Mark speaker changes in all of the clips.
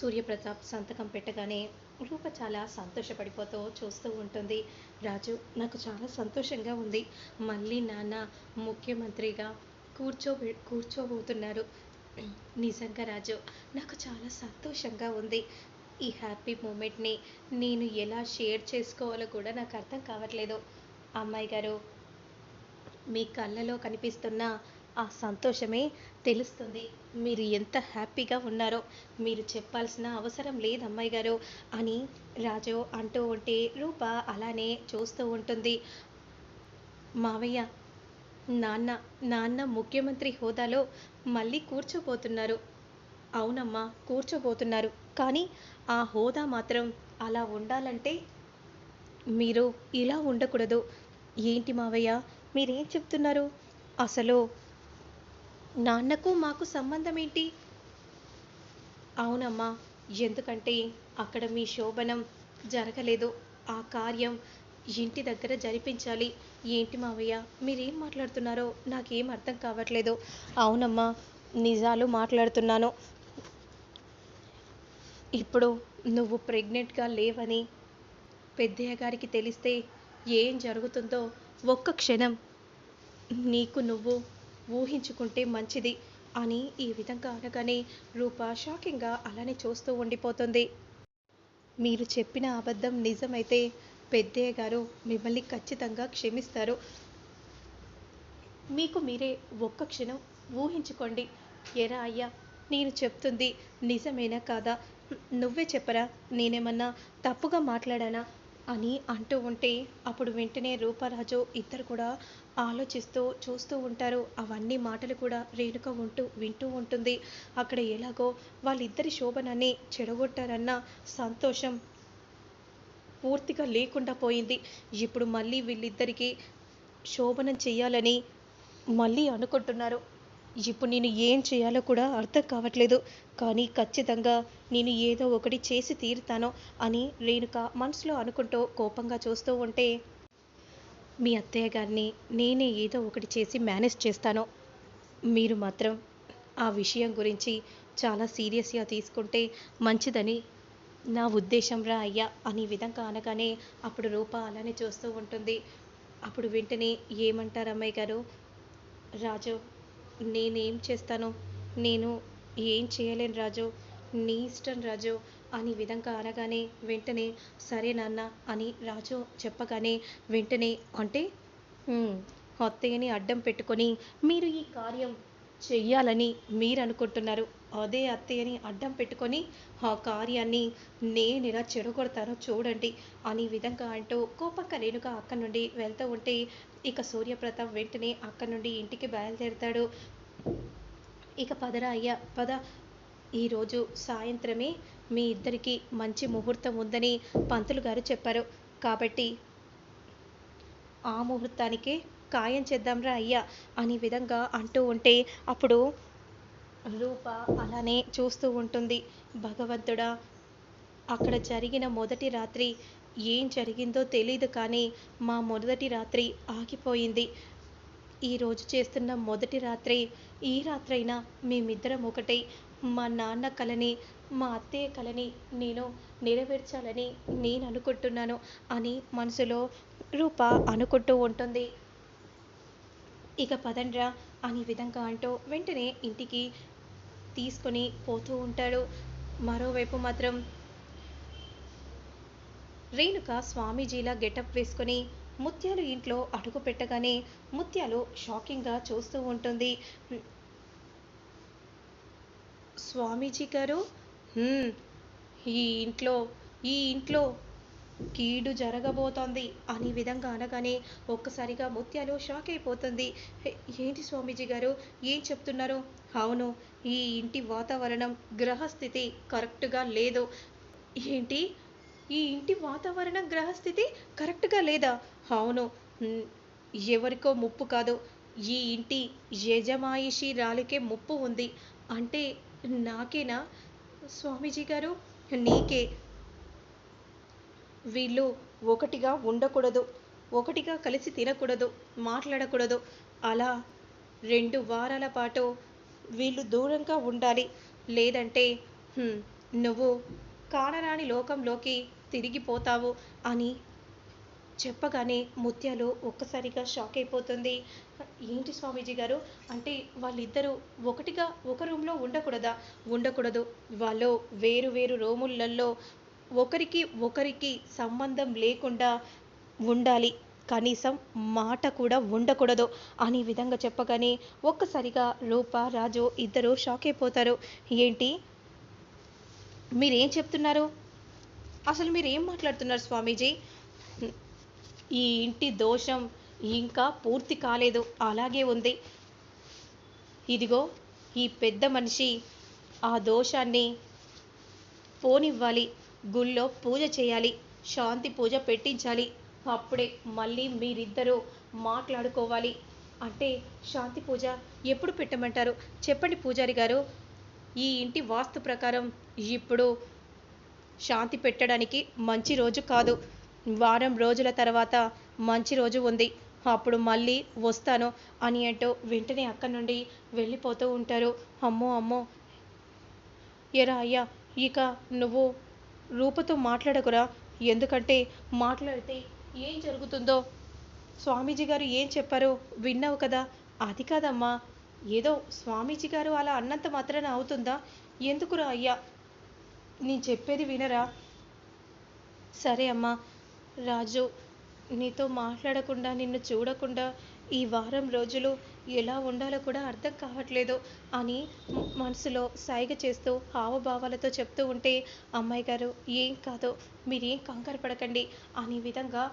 Speaker 1: సూర్యప్రతాప్ సంతకం పెట్టగానే రూప చాలా సంతోషపడిపోతూ చూస్తూ ఉంటుంది. రాజు నాకు చాలా సంతోషంగా ఉంది. మళ్ళీ నాన్న ముఖ్యమంత్రిగా కూర్చో కూర్చోబోతున్నారు. నిజంగా రాజు నాకు చాలా సంతోషంగా ఉంది. ఈ హ్యాపీ మూమెంట్ని నేను ఎలా షేర్ చేసుకోవాలో కూడా నాకు అర్థం కావట్లేదు. అమ్మాయి గారు మీ కళ్ళలో కనిపిస్తున్న ఆ సంతోషమే తెలుస్తుంది. మీరు ఎంత హ్యాపీగా ఉన్నారో మీరు చెప్పాల్సిన అవసరం లేదు అమ్మాయి గారు అని రాజు అంటూ ఉంటే రూప అలానే చూస్తూ ఉంటుంది. మావయ్య నాన్న నాన్న ముఖ్యమంత్రి హోదాలో మళ్ళీ కూర్చోబోతున్నారు. అవునమ్మా కూర్చోబోతున్నారు. కానీ ఆ హోదా మాత్రం అలా ఉండాలంటే మీరు ఇలా ఉండకూడదు. ఏంటి మావయ్య మీరేం చెప్తున్నారు? అసలు నాన్నకు మాకు సంబంధం ఏంటి అవునమ్మా ఎందుకంటే అక్కడ మీ శోభనం జరగలేదు. ఆ కార్యం ఇంటి దగ్గర జరిపించాలి. ఏంటి మావయ్య మీరేం మాట్లాడుతున్నారో నాకేం అర్థం కావట్లేదు. అవునమ్మా నిజాలు మాట్లాడుతున్నాను. ఇప్పుడు నువ్వు ప్రెగ్నెంట్గా లేవని పెద్దయ్య గారికి తెలిస్తే ఏం జరుగుతుందో ఒక్క క్షణం నీకు నువ్వు ఊహించుకుంటే మంచిది అని ఈ విధంగా అనగానే రూప షాకింగ్గా అలానే చూస్తూ ఉండిపోతుంది. మీరు చెప్పిన అబద్ధం నిజమైతే పెద్దయ్య గారు మిమ్మల్ని ఖచ్చితంగా క్షమిస్తారు. మీకు మీరే ఒక్క క్షణం ఊహించుకోండి. ఎరా అయ్యా నేను చెప్తుంది నిజమేనా కాదా? నువ్వే చెప్పరా నేనేమన్నా తప్పుగా మాట్లాడానా? అని అంటూ ఉంటే అప్పుడు వెంటనే రూపరాజు ఇద్దరు కూడా ఆలోచిస్తూ చూస్తూ ఉంటారు. అవన్నీ మాటలు కూడా రేణుక ఉంటూ వింటూ ఉంటుంది. అక్కడ ఎలాగో వాళ్ళిద్దరి శోభనాన్ని చెడగొట్టారన్న సంతోషం పూర్తిగా లేకుండా పోయింది. ఇప్పుడు మళ్ళీ వీళ్ళిద్దరికీ శోభనం చేయాలని మళ్ళీ అనుకుంటున్నారు. ఇప్పుడు నేను ఏం చేయాలో కూడా అర్థం కావట్లేదు. కానీ ఖచ్చితంగా నేను ఏదో ఒకటి చేసి తీరుతాను అని రేణుక మనసులో అనుకుంటూ కోపంగా చూస్తూ ఉంటే మీ అత్తయ్య గారిని నేనే ఏదో ఒకటి చేసి మేనేజ్ చేస్తాను. మీరు మాత్రం ఆ విషయం గురించి చాలా సీరియస్గా తీసుకుంటే మంచిదని నా ఉద్దేశం రా అయ్యా అనే విధంగా అనగానే అప్పుడు రూప అలానే చూస్తూ ఉంటుంది. అప్పుడు వెంటనే ఏమంటారు అమ్మాయి గారు? రాజు నేనేం చేస్తాను నేను ఏం చేయలేను రాజు నీ ఇష్టం రాజు అని విధంగా అనగానే వెంటనే సరే నాన్న అని రాజు చెప్పగానే వెంటనే అంటే అత్తయ్యని అడ్డం పెట్టుకొని మీరు ఈ కార్యం చెయ్యాలని మీరు అనుకుంటున్నారు అదే అత్తయ్యని అడ్డం పెట్టుకొని ఆ కార్యాన్ని నేను ఇలా చెడగొడతానో చూడండి అని విధంగా అంటూ కోపక్క రేణుగా అక్కడి నుండి వెళ్తూ ఉంటే ఇక సూర్యప్రతాప్ వెంటనే అక్కడి నుండి ఇంటికి బయలుదేరుతాడు. ఇక పదరా అయ్యా పద. ఈరోజు సాయంత్రమే మీ ఇద్దరికి మంచి ముహూర్తం ఉందని పంతులు గారు చెప్పారు. కాబట్టి ఆ ముహూర్తానికే ఖాయం చేద్దాంరా అయ్యా అని విధంగా అంటూ ఉంటే అప్పుడు రూప అలానే చూస్తూ ఉంటుంది. భగవంతుడా అక్కడ జరిగిన మొదటి రాత్రి ఏం జరిగిందో తెలియదు కానీ మా మొదటి రాత్రి ఆగిపోయింది. ఈరోజు చేస్తున్న మొదటి రాత్రి ఈ రాత్రైనా మేమిద్దరం ఒకటే మా నాన్న కలని మా అత్తయ్య కలని నేను నెరవేర్చాలని నేను అనుకుంటున్నాను అని మనసులో రూప అనుకుంటూ ఉంటుంది. ఇక పదండ్రా అని విధంగా అంటూ వెంటనే ఇంటికి తీసుకొని పోతూ ఉంటాడు. మరోవైపు మాత్రం రేణుక స్వామీజీలా గెటప్ వేసుకొని ముత్యాలు ఇంట్లో అడుగు పెట్టగానే ముత్యాలు షాకింగ్గా చూస్తూ ఉంటుంది. స్వామీజీ గారు ఈ ఇంట్లో ఈ ఇంట్లో కీడు జరగబోతోంది అని విధంగా అనగానే ఒక్కసారిగా ముత్యాలు షాక్ అయిపోతుంది. ఏంటి స్వామీజీ గారు? ఏం చెప్తున్నారు? అవును ఈ ఇంటి వాతావరణం గ్రహస్థితి కరెక్ట్గా లేదు. ఏంటి? ఈ ఇంటి వాతావరణం గ్రహస్థితి కరెక్ట్గా లేదా? అవును ఎవరికో ముప్పు కాదు. ఈ ఇంటి యజమాయిషి రాలికే ముప్పు ఉంది. అంటే నాకేనా? స్వామీజీ గారు నీకే. వీళ్ళు ఒకటిగా ఉండకూడదు ఒకటిగా కలిసి తినకూడదు మాట్లాడకూడదు. అలా రెండు వారాల పాటు వీళ్ళు దూరంగా ఉండాలి. లేదంటే నువ్వు కానరాని లోకంలోకి తిరిగిపోతావు అని చెప్పగానే ముత్యాలు ఒక్కసారిగా షాక్ అయిపోతుంది. ఏంటి స్వామీజీ గారు? అంటే వాళ్ళిద్దరూ ఒకటిగా ఒక రూమ్లో ఉండకూడదా? ఉండకూడదు. వాళ్ళు వేరు వేరు రూములలో ఒకరికి ఒకరికి సంబంధం లేకుండా ఉండాలి. కనీసం మాట కూడా ఉండకూడదు అనే విధంగా చెప్పగానే ఒక్కసారిగా రూప రాజు ఇద్దరు షాక్ అయిపోతారు. ఏంటి? మీరేం చెప్తున్నారు? అసలు మీరు ఏం మాట్లాడుతున్నారు స్వామీజీ? ఈ ఇంటి దోషం ఇంకా పూర్తి కాలేదు. అలాగే ఉంది. ఇదిగో ఈ పెద్ద మనిషి ఆ దోషాన్ని పోనివ్వాలి. గుళ్ళో పూజ చేయాలి. శాంతి పూజ పెట్టించాలి. అప్పుడే మళ్ళీ మీరిద్దరూ మాట్లాడుకోవాలి. అంటే శాంతి పూజ ఎప్పుడు పెట్టమంటారు? చెప్పండి పూజారి గారు. ఈ ఇంటి వాస్తు ప్రకారం ఇప్పుడు శాంతి పెట్టడానికి మంచి రోజు కాదు. వారం రోజుల తర్వాత మంచి రోజు ఉంది. అప్పుడు మళ్ళీ వస్తాను అని అంటూ వెంటనే అక్కడి నుండి వెళ్ళిపోతూ ఉంటారు. అమ్మో అమ్మో. ఎరా అయ్యా ఇక నువ్వు రూపతో మాట్లాడకురా. ఎందుకంటే మాట్లాడితే ఏం జరుగుతుందో? స్వామీజీ గారు ఏం చెప్పారో విన్నావు కదా? అది కాదమ్మా. ఏదో స్వామీజీ గారు అలా అన్నంత మాత్రాన అవుతుందా? ఎందుకురా అయ్యా? నేను చెప్పేది వినరా? సరే అమ్మా. రాజు నీతో మాట్లాడకుండా నిన్ను చూడకుండా ఈ వారం రోజులు ఎలా ఉండాలో కూడా అర్థం కావట్లేదు అని మనసులో సైగ చేస్తూ హావభావాలతో చెప్తూ ఉంటే అమ్మాయి గారు ఏం కాదు మీరేం కంగారు పడకండి అనే విధంగా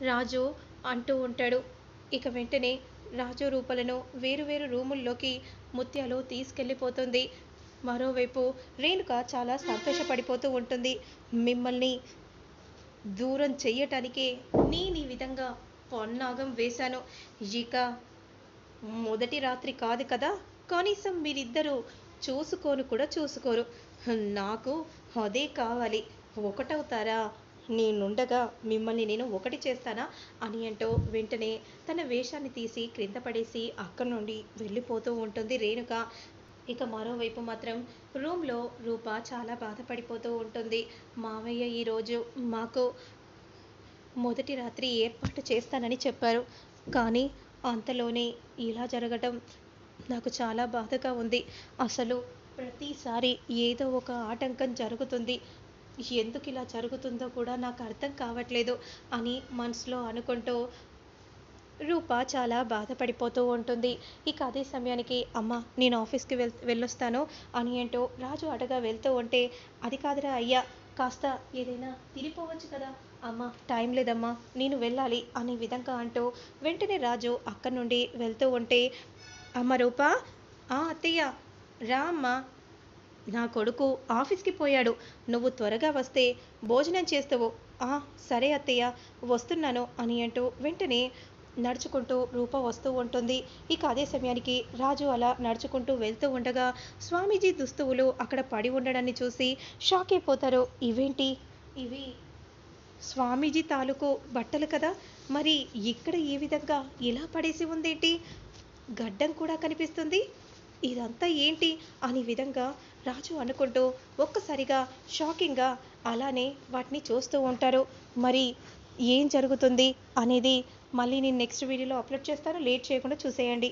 Speaker 1: రాజు అంటూ ఉంటాడు. ఇక వెంటనే రాజు రూపలను వేరు వేరు రూముల్లోకి ముత్యాలు తీసుకెళ్ళిపోతుంది. మరోవైపు రేణుక చాలా సంతోషపడిపోతూ ఉంటుంది. మిమ్మల్ని దూరం చెయ్యటానికే నేను ఈ విధంగా పన్నాగం వేశాను. ఇక మొదటి రాత్రి కాదు కదా? కనీసం మీరిద్దరూ చూసుకోను కూడా చూసుకోరు. నాకు అదే కావాలి. ఒకటవుతారా నేనుండగా మిమ్మల్ని నేను ఒకటి చేస్తానా? అని అంటూ వెంటనే తన వేషాన్ని తీసి క్రింద పడేసి అక్కడి నుండి వెళ్ళిపోతూ ఉంటుంది రేణుక. ఇక మరోవైపు మాత్రం రూమ్లో రూప చాలా బాధపడిపోతూ ఉంటుంది. మావయ్య ఈరోజు మాకు మొదటి రాత్రి ఏర్పాటు చేస్తానని చెప్పారు. కానీ అంతలోనే ఇలా జరగటం నాకు చాలా బాధగా ఉంది. అసలు ప్రతిసారి ఏదో ఒక ఆటంకం జరుగుతుంది. ఎందుకు ఇలా జరుగుతుందో కూడా నాకు అర్థం కావట్లేదు అని మనసులో అనుకుంటూ రూప చాలా బాధపడిపోతూ ఉంటుంది. ఇక అదే సమయానికి అమ్మ నేను ఆఫీస్కి వెల్ వెళ్ళొస్తాను అని అంటూ రాజు అడగా వెళ్తూ ఉంటే అది కాదురా అయ్యా కాస్త ఏదైనా తిరిగిపోవచ్చు కదా. అమ్మ టైం లేదమ్మా నేను వెళ్ళాలి అనే విధంగా అంటూ వెంటనే రాజు అక్కడి నుండి వెళ్తూ ఉంటే అమ్మ రూప ఆ అత్తయ్య రా అమ్మ. నా కొడుకు ఆఫీస్కి పోయాడు. నువ్వు త్వరగా వస్తే భోజనం చేస్తావు. ఆ సరే అత్తయ్య వస్తున్నాను అని అంటూ వెంటనే నడుచుకుంటూ రూప వస్తూ ఉంటుంది. ఇక అదే సమయానికి రాజు అలా నడుచుకుంటూ వెళ్తూ ఉండగా స్వామీజీ దుస్తువులు అక్కడ పడి ఉండడాన్ని చూసి షాక్ అయిపోతారు. ఇవేంటి? ఇవి స్వామీజీ తాలూకు బట్టలు కదా? మరి ఇక్కడ ఈ విధంగా ఇలా పడేసి ఉందేంటి? గడ్డం కూడా కనిపిస్తుంది. ఇదంతా ఏంటి? అనే విధంగా రాజు అనుకుంటూ ఒక్కసారిగా షాకింగ్గా అలానే వాటిని చూస్తూ ఉంటారు. మరి ఏం జరుగుతుంది? అనేది మళ్ళీ నేను నెక్స్ట్ వీడియోలో అప్లోడ్ చేస్తాను. లేట్ చేయకుండా చూసేయండి.